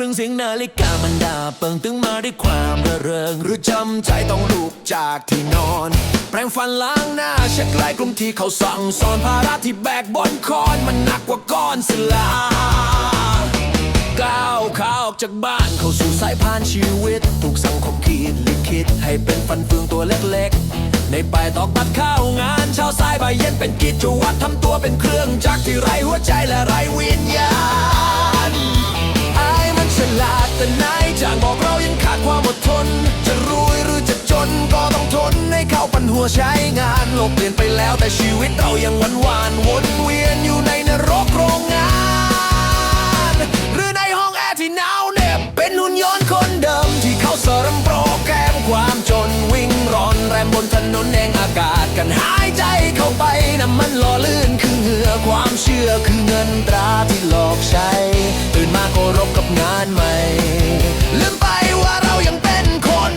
รึ่งเสียงนาฬิกามันดาเปิงตึงมาด้วยความระเริง หรือจำใจต้องลุกจากที่นอน แปรงฟันล้างหน้าเช็ดลายกลุ่มที่เขาสั่งสอนภาระที่แบกบนคอนมันหนักกว่าก้อนศิลาก้าวขาออกจากบ้านเข้าสู่สายพานชีวิต ถูกสังคมขีดลิขิตให้เป็นฟันเฟืองตัวเล็กๆ ในป่ายตอกบัดข้าวงานเช้าสายบ่ายเย็นเป็นกิจวัตรทำตัวเป็นเครื่องจักรที่ไรหัวใจและไรวิญญาณ แต่นายจางบอกเรายังขาดความอดทน จะรวยหรือจะจนก็ต้องทนให้เข้าปันหัวใช้งานโลกเปลี่ยนไปแล้วแต่ชีวิตเรายังหวานหวานวนเวียนอยู่ในนรกโรงงาน หรือในห้องแอร์ที่หนาวเหน็บเป็นหุ่นยนต์คนเดิมที่เข้าเสริมโปรแกรมความจนวิ่งร้อนแรมบนถนนแดงอากาศกันหายใจเข้าไปน้ำมันหล่อลื่นคือเหงื่อความเชื่อคือเงินตราที่หลอกใช้ตื่นมาก็รบกับงานใหม่ ลืมไปว่าเรายังเป็นคน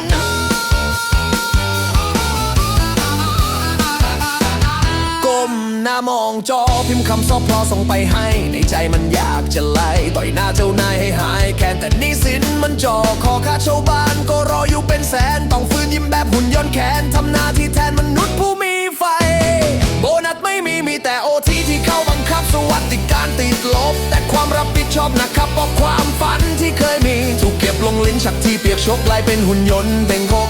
ก้มหน้ามองจอพิมพ์คำซอบพอส่งไปให้ ในใจมันอยากจะไล่ต่อยหน้าเจ้านายให้หายแค้นแต่นี่สินมันจอขอค่าเช่าบ้านก็รออยู่เป็นแสน ต้องฟื้นยิ้มแบบหุ่นยนต์แขนทำหน้าที่แท รับผิดชอบนะครับเพราะความฝันที่เคยมี ถูกเก็บลงลิ้นชักที่เปียกชกกลายเป็นหุ่นยนต์เบ่งหกบ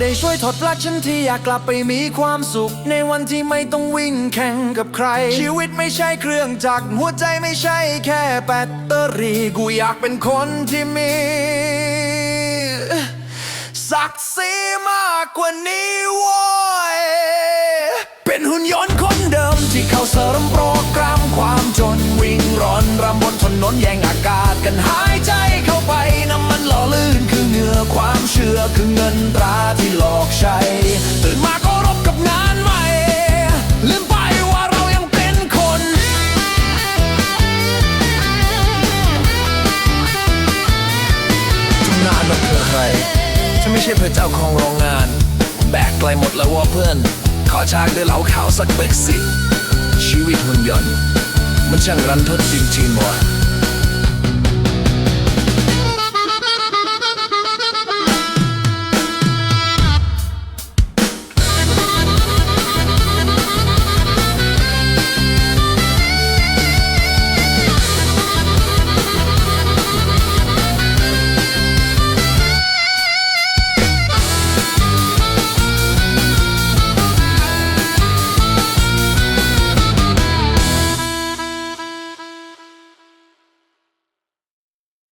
ได้ช่วยถอดปลั๊กฉันที่อยากกลับไปมีความสุข ในวันที่ไม่ต้องวิ่งแข่งกับใคร ชีวิตไม่ใช่เครื่องจักรหัวใจไม่ใช่แค่แบตเตอรี่กูอยากเป็นคนที่มี ศักดิ์ศรีมากกว่านี้ว้ยเป็นหุ่นยนต์คนเดิมที่เข้าเสริมโปรแกรมความจนวิ่งร้อนรำบนถนนแย่งอากาศกันหายใจเข้าไปน้ำมันหล่อลื่น คือเหงื่อความเชื่อคือเงินตราที่หลอกใช้ตื่นมาก็รบกับงานใหม่ ลืมไปว่าเรายังเป็นคนทำงานมาเพื่อใครฉันไม่ใช่เพื่อเจ้าของโรงงาน แบกไกลหมดแล้วว่าเพื่อน ขอชากด้วยเหล้าขาวสักเบกสิชีวิตหุ่นยนต์มันช่างรันทดจริงๆวะ